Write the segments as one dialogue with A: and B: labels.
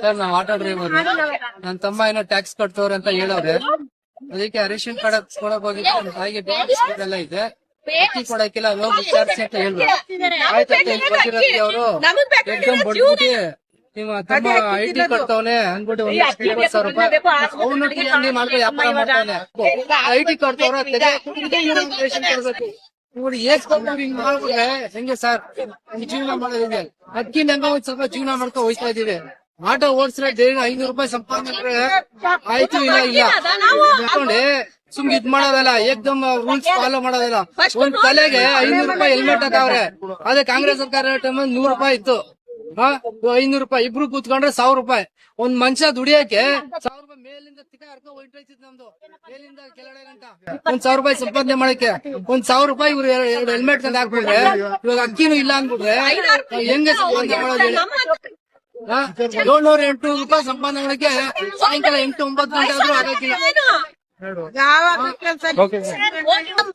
A: Sir ನಾವ್ auto driver ನನ್ ತಮ್ಮ ಏನೋ ಟ್ಯಾಕ್ಸ್ ಕಟ್ತವ್ರೆ ಅಂತ ಹೇಳವ್ರೆ. ಅದಕ್ಕೆ ರೇಷನ್ ಕಾರ್ಡ್ ಕೊಡಕ್ ಹೋಗಿದ್ದೆ ನನ್ ತಾಯಿಗೆ ಬೇರೆ ಎಲ್ಲ ಇದೆ. ಅಕ್ಕಿ ಕೊಡಕ್ಕಿಲ್ಲ ಹೋಗಿ ವಿಚಾರಿಸಿ ಅಂತ ಹೇಳಿದ್ರು ಆಯ್ತಂತ ಇಲ್ಲಿ ಬಂದಿರೋದಕ್ಕೆ ಅವರು ಎಕ್ದಮ್ ಬಡ್ಬಿಟ್ಟು ನಿಮ್ಮ ತಮ್ಮ ಐ ಟಿ ಕಟ್ತವನೆ ಅಂದ್ಬಿಟ್ಟು ಒಂದ್ ಇಪ್ಪತ್ತು ಸಾವಿರ ರೂಪಾಯಿ ಅವನು ಟೀ ಅಂಗಡಿ ಮಾಡ್ಕೊಂಡು ವ್ಯಾಪಾರ ಮಾಡ್ತಾವನೆ. ಐ ಟಿ ಕಟ್ತವ್ರ ರೇಷನ್ ಕೊಡ್ಬೇಕು ನೋಡಿ ಬಂದವ್ರು ಹಿಂಗ್ ಮಾಡ್ಬಿಟ್ರೆ ಹೆಂಗೆ ಸರ್? ಜೀವನ ಮಾಡೋದಿದೆ ಅಕ್ಕಿ ನಂಗ ಒಂದ್ ಸ್ವಲ್ಪ ಜೀವನ ಮಾಡ್ಕೊ ಹೋಯ್ತಾ ಇದೀವಿ. ಆಟೋ ಓಡಿಸ್ರೆ ಡೈಲಿ ಐನೂರು ರೂಪಾಯಿ ಸಂಪಾದನೆ ಆಯ್ತು ಇಲ್ಲ ಇಲ್ಲ. ಸುಮ್ ಇದ್ ಮಾಡೋದಲ್ಲ ಏಕ್ದಮ್ ರೂಲ್ಸ್ ಫಾಲೋ ಮಾಡೋದಲ್ಲ. ಒಂದ್ ತಲೆಗೆ ಐನೂರು ರೂಪಾಯಿ ಹೆಲ್ಮೆಟ್ ಹಾಕವ್ರೆ. ಅದೇ ಕಾಂಗ್ರೆಸ್ ಸರ್ಕಾರ ಟೈಮ್ ನೂರು ರೂಪಾಯಿ ಇತ್ತು. ಹಾ? ಐನೂರು ರೂಪಾಯಿ. ಇಬ್ರು ಕೂತ್ಕೊಂಡ್ರೆ ಸಾವಿರ ರೂಪಾಯಿ. ಒಂದ್ ಮನುಷ್ಯ ದುಡಿಯಕ್ಕೆ ಸಾವಿರ ರೂಪಾಯಿ ಮೇಲಿಂದ ತಿಕ್ಕ ಹರ್ಕೊಂಡ್ ಹೊಂಟೋಯ್ತಿದ್ ನಮ್ದು. ಮೇಲಿಂದ ಕೆಳಗಡೆ ಗಂಟ. ಒಂದ್ ಸಾವಿರ ರೂಪಾಯಿ ಸಂಪಾದನೆ ಮಾಡಕ್ಕೆ. ಒಂದ್ ಸಾವಿರ ರೂಪಾಯಿ ಇವ್ರು ಎರಡು ಹೆಲ್ಮೆಟ್ ತಂದು ಹಾಕ್ಬಿಟ್ರೆ ಇವಾಗ ಅಕ್ಕಿನೂ ಇಲ್ಲ ಅಂದ್ಬಿಟ್ರೆ ಹೆಂಗೆ ಸಂಪಾದನೆ ಮಾಡೋದು ಹೇಳಿ. ಹಾ? ಏಳ್ನೂರ ಎಂಟು ರೂಪಾಯಿ ಸಂಪಾದನೆ ಮಾಡಕ್ಕೆ ಸಾಯಂಕಾಲ ಎಂಟು ಒಂಬತ್ತು ಗಂಟೆ ಆದ್ರೂ ಆಗಕ್ಕಿಲ್ಲ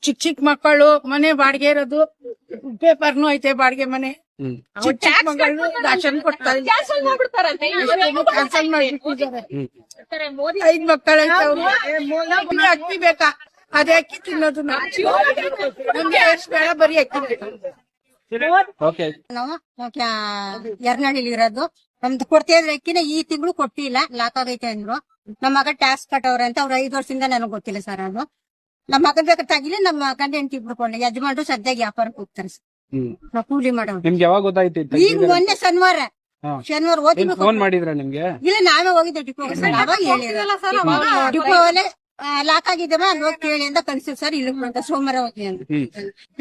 B: ಚಿಕ್ ಚಿಕ್ಕ ಮಕ್ಕಳು ಮನೆ ಬಾಡಿಗೆ ಇರೋದು ಪೇಪರ್ನು ಐತೆ ಬಾಡಿಗೆ ಮನೆ. ಚಿಕ್ಕ ಚಿಕ್ ಮಕ್ಕಳು ರಾಷನ್ ಕೊಡ್ತಾ ಕ್ಯಾನ್ಸಲ್ ಮಾಡಿಬಿಟ್ಟಿದ್ದಾರೆ. ಐದ್ ಮಕ್ಕಳು ಐತೆ ಅಕ್ಕಿ ಬೇಕಾ? ಅದೇ ಅಕ್ಕಿ ತಿನ್ನೋದು ನಾವು. ನಮ್ಗೆ ಎಷ್ಟು ಬೇಡ ಬರೀ ಅಕ್ಕಿ ಬೇಕು.
A: ಓಕೆ.
C: ನಾವು ಎರನಳ್ಳಿ ಇರೋದು ನಮ್ದು ಕೊಡ್ತಿದ್ರೆ ಅಕ್ಕಿನ ಈ ತಿಂಗಳು ಕೊಟ್ಟಿಲ್ಲ. ಲಾಕ್ ಆಗೈತೆ ಅಂದ್ರು. ನಮ್ಮ ಮಗ ಟ್ಯಾಕ್ಸ್ ಕಟ್ಟವ್ರೆ ಅಂತ ಅವ್ರ ಐದು ವರ್ಷದಿಂದ ನನಗೆ ಗೊತ್ತಿಲ್ಲ ಸರ್ ಅದು. ನಮ್ಮ ಮಗನ್ ಬೇಕಾದ್ರೆ ತಗಿಲಿ ನಮ್ಮ ಗಂಡ ಹೆಂಡತಿ ಇಬ್ರು ಯಜಮಾನ್ರು ಸದ್ಯ ವ್ಯಾಪಾರಕ್ಕೆ ಹೋಗ್ತಾರೆ ಸರ್ ಕೂಲಿ ಮಾಡೋರು.
D: ನಿಮ್ಗೆ ಯಾವಾಗ ಗೊತ್ತಾಯ್ತು
C: ಈಗ ಮೊನ್ನೆ ಶನಿವಾರ. ಶನಿವಾರ ಓದಿ
D: ಫೋನ್ ಮಾಡಿದ್ರ ನಿಮ್ಗೆ?
C: ಇಲ್ಲ ನಾವೇ ಹೋಗಿದ್ದೆ ಡಿಪೋ ಸರ್ ಅವಾಗ ಹೇಳಿದ್ರು ಡಿಪೋ ಅಲ್ಲಿ ಲಾಕ್ ಆಗಿದ್ದಮ್ಮ ಅಲ್ಲಿ ಹೋಗಿ ಕೇಳಿ ಅಂತ ಕಳ್ಸಿವ್ ಸರ್ ಇಲ್ಲಿ ಅಂತ ಸೋಮವಾರ ಹೋಗಿ ಅಂತ.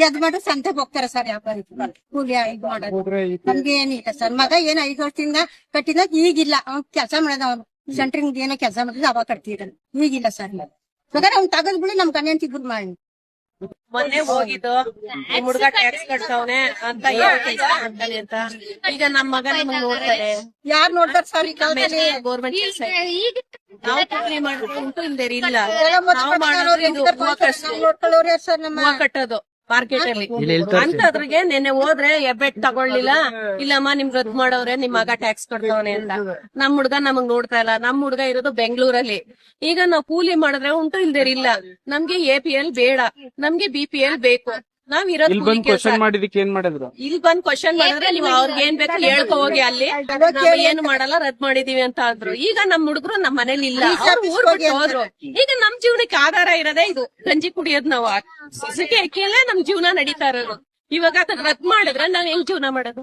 D: ಅದ್
C: ಮಾಡಿ ಸಂತೆಗೆ ಹೋಗ್ತಾರೆ ಸರ್ ವ್ಯಾಪಾರಕ್ಕೆ ಕೂಲಿ ಇದು ಮಾಡೋದು. ನಮ್ಗೆ ಏನಿಲ್ಲ ಸರ್ ಮಗ ಏನ್ ಐದು ವರ್ಷದಿಂದ ಕಟ್ಟಿದ ಈಗಿಲ್ಲ. ಅವ್ನ್ ಕೆಲಸ ಮಾಡೋದ ಅವ್ನು. ಸೆಂಟ್ರಿಂಗ್ ಏನೋ ಕೆಲಸ ಮಾಡಿದ್ರೆ ಅವಾಗ ಕಟ್ತಿದ್ದಾನೆ. ಈಗಿಲ್ಲ ಸರ್ ಮಗ ಅವ್ನ್ ತಗದ್ಬಿಡಿ ನಮ್ ಕಣ್ಣ ಇಬ್ರು ಮಾಡಿ.
E: ಮೊನ್ನೆ ಹೋಗಿದ್ದು ಹುಡುಗ ಹುಡ್ಗ ಟ್ಯಾಕ್ಸ್ ಕಟ್ಸವ್ನೆ ಅಂತ ಕೆಲ್ಸ ಅಂತ. ಈಗ ನಮ್ ಮಗ ನಿಮ್ಗೆ ನೋಡ್ತಾರೆ.
C: ಯಾರ್ ನೋಡ್ತಾರ ಸರ್
E: ಗೌರ್ಮೆಂಟ್ ಕೆಲಸ ನಾವು ಕಂಪ್ನಿ ಮಾಡ್ಕೊಂಡು ಉಂಟು ಇಲ್ಲ.
C: ಸರ್ ನಮ್ಮ
E: ಹೂವ ಕಟ್ಟೋದು. ಮಾರ್ಕೆಟ್ ಅಲ್ಲಿ ಅಂತದ್ರಿಗೆ ನೆನ್ನೆ ಹೋದ್ರೆ ಎಬ್ಬೆಟ್ ತಗೊಳ್ಳಿಲ್ಲ. ಇಲ್ಲಮ್ಮ ನಿಮ್ ರದ್ದು ಮಾಡೋರೆ ನಿಮ್ ಮಗ ಟ್ಯಾಕ್ಸ್ ಕಟ್ತವನೆ ಅಂತ. ನಮ್ ಹುಡ್ಗ ನಮಗ್ ನೋಡ್ತಾ ಇಲ್ಲ. ನಮ್ ಹುಡ್ಗ ಇರೋದು ಬೆಂಗಳೂರಲ್ಲಿ. ಈಗ ನಾವು ಕೂಲಿ ಮಾಡಿದ್ರೆ ಉಂಟು ಇಲ್ದೇ ಇಲ್ಲ. ನಮ್ಗೆ ಎ ಪಿ ಎಲ್ ಬೇಡ. ನಮ್ಗೆ ಬಿ ಪಿ ಎಲ್ ಬೇಕು. ನಾವ್ ಇರೋದ್
D: ಇಲ್ಲಿ ಬಂದ್
E: ಕೆಲ್ಸ.
D: ಕ್ವಶನ್ ಮಾಡಿದಕ್ಕೆ ಏನ್ ಮಾಡಿದ್ರು?
E: ಇಲ್ಲಿ ಬಂದ್ ಕ್ವಶನ್ ಮಾಡಿದ್ರೆ ನೀವು ಅವ್ರಿಗೆ ಏನ್ ಬೇಕು ಹೇಳ್ಕೊ ಹೋಗಿ ಅಲ್ಲಿ. ನಾವ್ ಏನು ಮಾಡಲ್ಲ ರದ್ ಮಾಡಿದೀವಿ ಅಂತ ಅಂದ್ರು ಈಗ ನಮ್ ಹುಡುಗರು ನಮ್ ಮನೇಲಿ ಇಲ್ಲ. ಅವ್ರು ಊರ್ ಬಿಟ್ಟು ಹೋದ್ರು. ಈಗ ನಮ್ ಜೀವನಕ್ಕೆ ಆಧಾರ ಇರೋದೇ ಇದು. ಗಂಜಿ ಕುಡಿಯೋದ್ ನಾವು. ಸಿಸಿ ಅಕ್ಕಿಯಲ್ಲೇ ನಮ್ ಜೀವನ ನಡೀತಾ ಇರೋದು. ಇವಾಗ ಅದನ್ನ ರದ್ ಮಾಡಿದ್ರೆ ನಾವ್ ಹೆಂಗ್ ಜೀವನ ಮಾಡೋದು?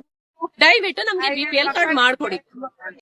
E: ದಯವಿಟ್ಟು ನಮ್ಗೆ ಬಿ ಪಿ ಎಲ್ ಕಾರ್ಡ್ ಮಾಡ್ಕೊಡಿ.